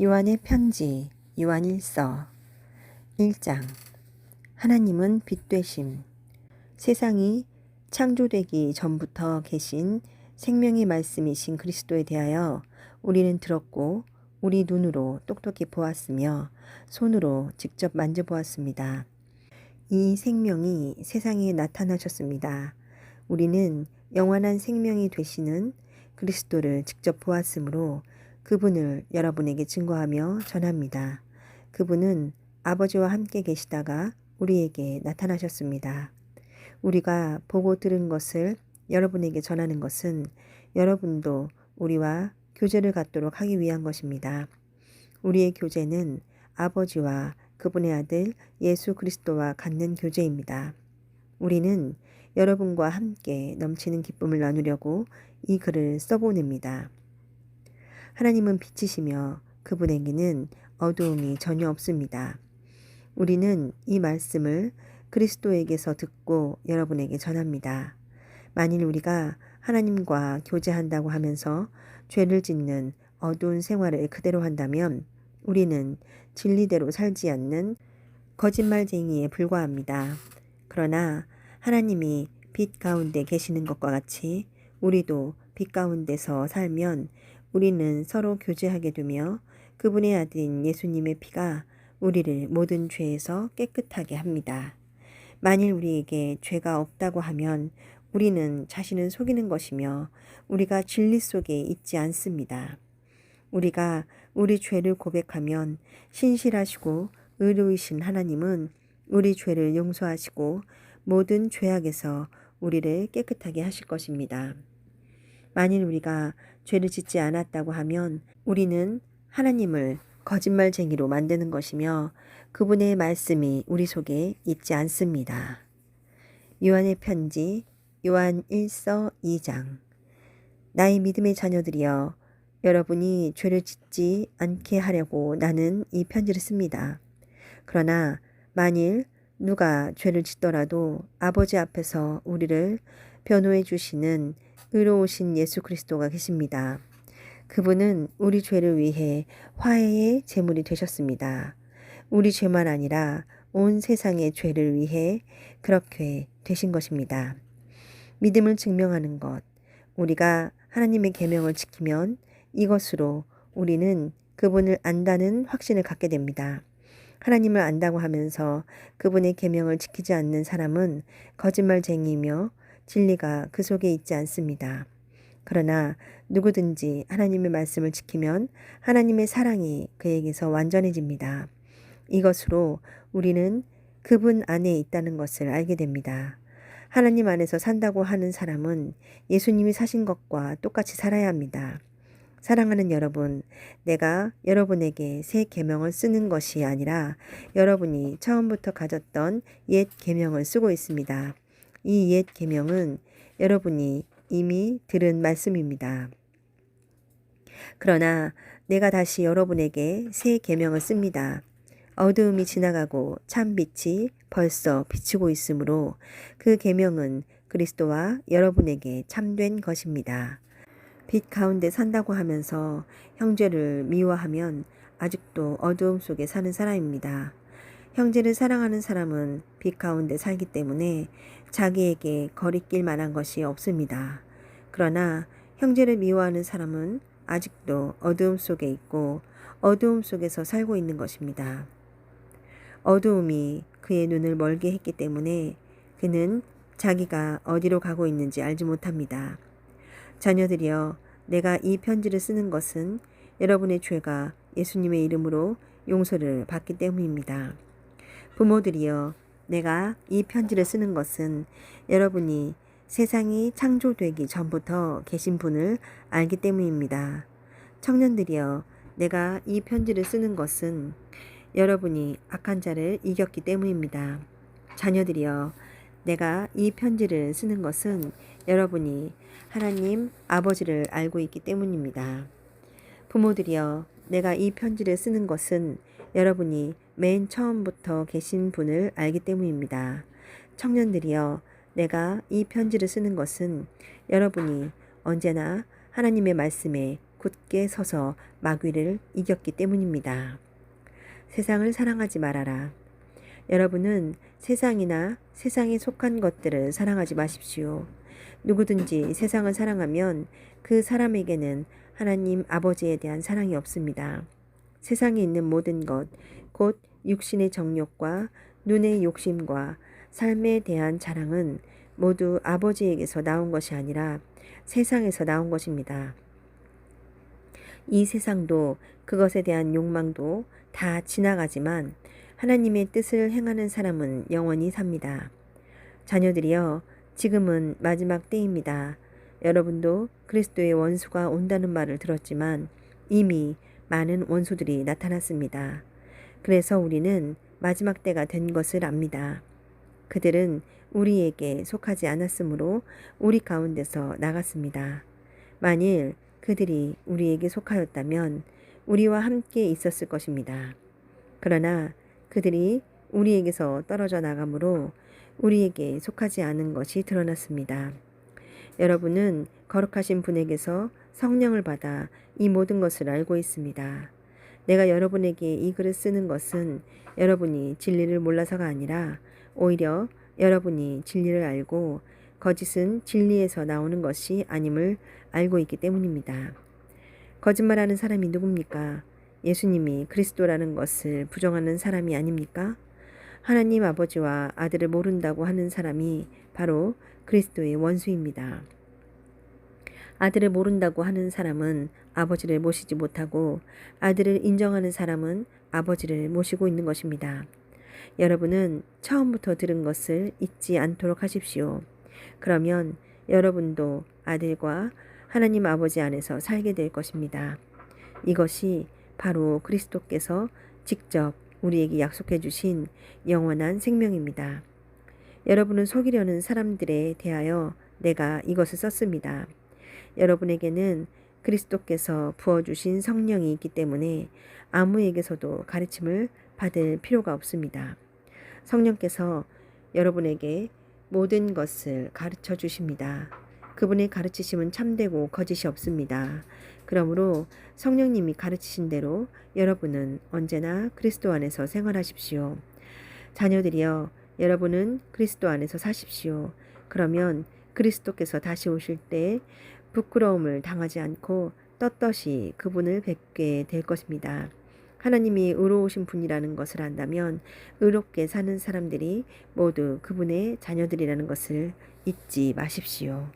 요한의 편지 요한일서 1장 하나님은 빛 되심 세상이 창조되기 전부터 계신 생명의 말씀이신 그리스도에 대하여 우리는 들었고 우리 눈으로 똑똑히 보았으며 손으로 직접 만져보았습니다. 이 생명이 세상에 나타나셨습니다. 우리는 영원한 생명이 되시는 그리스도를 직접 보았으므로 그분을 여러분에게 증거하며 전합니다. 그분은 아버지와 함께 계시다가 우리에게 나타나셨습니다. 우리가 보고 들은 것을 여러분에게 전하는 것은 여러분도 우리와 교제를 갖도록 하기 위한 것입니다. 우리의 교제는 아버지와 그분의 아들 예수 그리스도와 갖는 교제입니다. 우리는 여러분과 함께 넘치는 기쁨을 나누려고 이 글을 써보냅니다. 하나님은 빛이시며 그분에게는 어두움이 전혀 없습니다. 우리는 이 말씀을 그리스도에게서 듣고 여러분에게 전합니다. 만일 우리가 하나님과 교제한다고 하면서 죄를 짓는 어두운 생활을 그대로 한다면 우리는 진리대로 살지 않는 거짓말쟁이에 불과합니다. 그러나 하나님이 빛 가운데 계시는 것과 같이 우리도 빛 가운데서 살면 우리는 서로 교제하게 되며 그분의 아들인 예수님의 피가 우리를 모든 죄에서 깨끗하게 합니다. 만일 우리에게 죄가 없다고 하면 우리는 자신을 속이는 것이며 우리가 진리 속에 있지 않습니다. 우리가 우리 죄를 고백하면 신실하시고 의로이신 하나님은 우리 죄를 용서하시고 모든 죄악에서 우리를 깨끗하게 하실 것입니다. 만일 우리가 죄를 짓지 않았다고 하면 우리는 하나님을 거짓말쟁이로 만드는 것이며 그분의 말씀이 우리 속에 있지 않습니다. 요한의 편지 요한 1서 2장 나의 믿음의 자녀들이여 여러분이 죄를 짓지 않게 하려고 나는 이 편지를 씁니다. 그러나 만일 누가 죄를 짓더라도 아버지 앞에서 우리를 변호해 주시는 의로우신 예수 그리스도가 계십니다. 그분은 우리 죄를 위해 화해의 제물이 되셨습니다. 우리 죄만 아니라 온 세상의 죄를 위해 그렇게 되신 것입니다. 믿음을 증명하는 것. 우리가 하나님의 계명을 지키면 이것으로 우리는 그분을 안다는 확신을 갖게 됩니다. 하나님을 안다고 하면서 그분의 계명을 지키지 않는 사람은 거짓말쟁이며 진리가 그 속에 있지 않습니다. 그러나 누구든지 하나님의 말씀을 지키면 하나님의 사랑이 그에게서 완전해집니다. 이것으로 우리는 그분 안에 있다는 것을 알게 됩니다. 하나님 안에서 산다고 하는 사람은 예수님이 사신 것과 똑같이 살아야 합니다. 사랑하는 여러분, 내가 여러분에게 새 계명을 쓰는 것이 아니라 여러분이 처음부터 가졌던 옛 계명을 쓰고 있습니다. 이 옛 계명은 여러분이 이미 들은 말씀입니다. 그러나 내가 다시 여러분에게 새 계명을 씁니다. 어두움이 지나가고 참 빛이 벌써 비치고 있으므로 그 계명은 그리스도와 여러분에게 참된 것입니다. 빛 가운데 산다고 하면서 형제를 미워하면 아직도 어두움 속에 사는 사람입니다. 형제를 사랑하는 사람은 빛 가운데 살기 때문에 자기에게 거리낄 만한 것이 없습니다. 그러나 형제를 미워하는 사람은 아직도 어두움 속에 있고 어두움 속에서 살고 있는 것입니다. 어두움이 그의 눈을 멀게 했기 때문에 그는 자기가 어디로 가고 있는지 알지 못합니다. 자녀들이여 내가 이 편지를 쓰는 것은 여러분의 죄가 예수님의 이름으로 용서를 받기 때문입니다. 부모들이여 내가 이 편지를 쓰는 것은 여러분이 세상이 창조되기 전부터 계신 분을 알기 때문입니다. 청년들이여 내가 이 편지를 쓰는 것은 여러분이 악한 자를 이겼기 때문입니다. 자녀들이여 내가 이 편지를 쓰는 것은 여러분이 하나님 아버지를 알고 있기 때문입니다. 부모들이여 내가 이 편지를 쓰는 것은 여러분이 맨 처음부터 계신 분을 알기 때문입니다. 청년들이여 내가 이 편지를 쓰는 것은 여러분이 언제나 하나님의 말씀에 굳게 서서 마귀를 이겼기 때문입니다. 세상을 사랑하지 말아라. 여러분은 세상이나 세상에 속한 것들을 사랑하지 마십시오. 누구든지 세상을 사랑하면 그 사람에게는 하나님 아버지에 대한 사랑이 없습니다. 세상에 있는 모든 것, 곧 육신의 정욕과 눈의 욕심과 삶에 대한 자랑은 모두 아버지에게서 나온 것이 아니라 세상에서 나온 것입니다. 이 세상도 그것에 대한 욕망도 다 지나가지만 하나님의 뜻을 행하는 사람은 영원히 삽니다. 자녀들이여, 지금은 마지막 때입니다. 여러분도 그리스도의 원수가 온다는 말을 들었지만 이미 많은 원수들이 나타났습니다. 그래서 우리는 마지막 때가 된 것을 압니다. 그들은 우리에게 속하지 않았으므로 우리 가운데서 나갔습니다. 만일 그들이 우리에게 속하였다면 우리와 함께 있었을 것입니다. 그러나 그들이 우리에게서 떨어져 나가므로 우리에게 속하지 않은 것이 드러났습니다. 여러분은 거룩하신 분에게서 성령을 받아 이 모든 것을 알고 있습니다. 내가 여러분에게 이 글을 쓰는 것은 여러분이 진리를 몰라서가 아니라 오히려 여러분이 진리를 알고 거짓은 진리에서 나오는 것이 아님을 알고 있기 때문입니다. 거짓말하는 사람이 누굽니까? 예수님이 그리스도라는 것을 부정하는 사람이 아닙니까? 하나님 아버지와 아들을 모른다고 하는 사람이 바로 그리스도의 원수입니다. 아들을 모른다고 하는 사람은 아버지를 모시지 못하고 아들을 인정하는 사람은 아버지를 모시고 있는 것입니다. 여러분은 처음부터 들은 것을 잊지 않도록 하십시오. 그러면 여러분도 아들과 하나님 아버지 안에서 살게 될 것입니다. 이것이 바로 그리스도께서 직접 우리에게 약속해 주신 영원한 생명입니다. 여러분을 속이려는 사람들에 대하여 내가 이것을 썼습니다. 여러분에게는 그리스도께서 부어주신 성령이 있기 때문에 아무에게서도 가르침을 받을 필요가 없습니다. 성령께서 여러분에게 모든 것을 가르쳐 주십니다. 그분의 가르치심은 참되고 거짓이 없습니다. 그러므로 성령님이 가르치신 대로 여러분은 언제나 그리스도 안에서 생활하십시오. 자녀들이여 여러분은 그리스도 안에서 사십시오. 그러면 그리스도께서 다시 오실 때 부끄러움을 당하지 않고 떳떳이 그분을 뵙게 될 것입니다. 하나님이 의로우신 분이라는 것을 안다면 의롭게 사는 사람들이 모두 그분의 자녀들이라는 것을 잊지 마십시오.